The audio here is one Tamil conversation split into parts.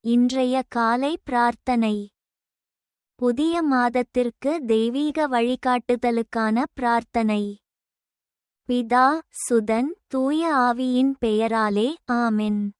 இன்றைய காலை பிரார்த்தனை. புதிய மாதத்திற்கு தெய்வீக வழிகாட்டுதலுக்கான பிரார்த்தனை. பிதா சுதன் தூய ஆவியின் பெயராலே ஆமென்.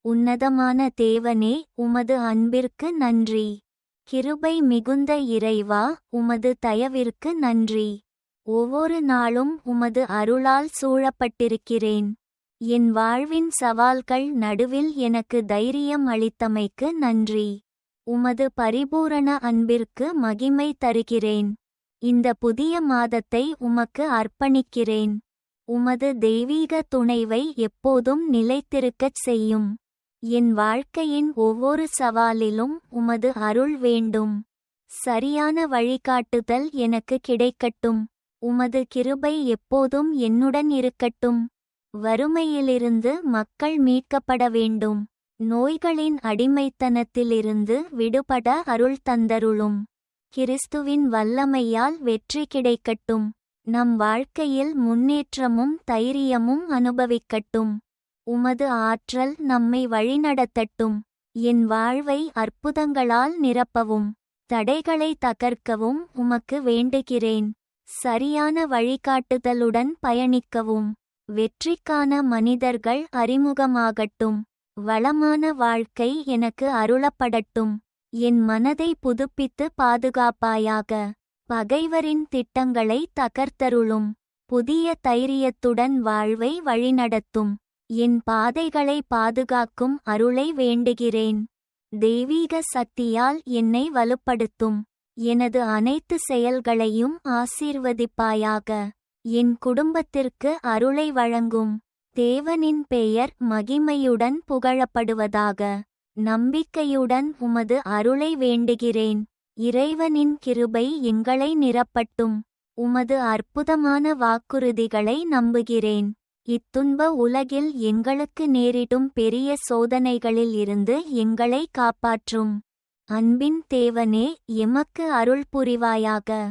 உன்னதமான தேவனே உமது அன்பிற்கு நன்றி. கிருபை மிகுந்த இறைவா உமது தயவிற்கு நன்றி. ஒவ்வொரு நாளும் உமது அருளால் சூழப்பட்டிருக்கிறேன். என் வாழ்வின் சவால்கள் நடுவில் எனக்கு தைரியம் அளித்தமைக்கு நன்றி. உமது பரிபூரண அன்பிற்கு மகிமை தருகிறேன். இந்த புதிய மாதத்தை உமக்கு அர்ப்பணிக்கிறேன். உமது தெய்வீக துணைவை எப்போதும் நிலைத்திருக்கச் செய்யும். என் வாழ்க்கையின் ஒவ்வொரு சவாலிலும் உமது அருள் வேண்டும். சரியான வழிகாட்டுதல் எனக்கு கிடைக்கட்டும். உமது கிருபை எப்போதும் என்னுடன் இருக்கட்டும். வறுமையிலிருந்து மக்கள் மீட்கப்பட வேண்டும். நோய்களின் அடிமைத்தனத்திலிருந்து விடுபட அருள் தந்தருளும். கிறிஸ்துவின் வல்லமையால் வெற்றி கிடைக்கட்டும். நம் வாழ்க்கையில் முன்னேற்றமும் தைரியமும் அனுபவிக்கட்டும். உமது ஆற்றல் நம்மை வழிநடத்தட்டும். என் வாழ்வை அற்புதங்களால் நிரப்பவும். தடைகளை தகர்க்கவும் உமக்கு வேண்டுகிறேன். சரியான வழிகாட்டுதலுடன் பயணிக்கவும். வெற்றிக்கான மனிதர்கள் அறிமுகமாகட்டும். வளமான வாழ்க்கை எனக்கு அருளப்படட்டும். என் மனதை புதுப்பித்து பாதுகாப்பாயாக. பகைவரின் திட்டங்களை தகர்த்தருளும். புதிய தைரியத்துடன் வாழ்வை வழிநடத்தும். என் பாதைகளை பாதுகாக்கும் அருளை வேண்டுகிறேன். தெய்வீக சக்தியால் என்னை வலுப்படுத்தும். எனது அனைத்து செயல்களையும் ஆசீர்வதிப்பாயாக. என் குடும்பத்திற்கு அருளை வழங்கும் தேவனின் பெயர் மகிமையுடன் புகழப்படுவதாக நம்பிக்கையுடன் உமது அருளை வேண்டுகிறேன். இறைவனின் கிருபை எங்களை நிரப்பட்டும். உமது அற்புதமான வாக்குறுதிகளை நம்புகிறேன். இத்துன்ப உலகில் எங்களுக்கு நேரிடும் பெரிய சோதனைகளில் இருந்து எங்களை காப்பாற்றும். அன்பின் தேவனே எமக்கு அருள் புரிவாயாக.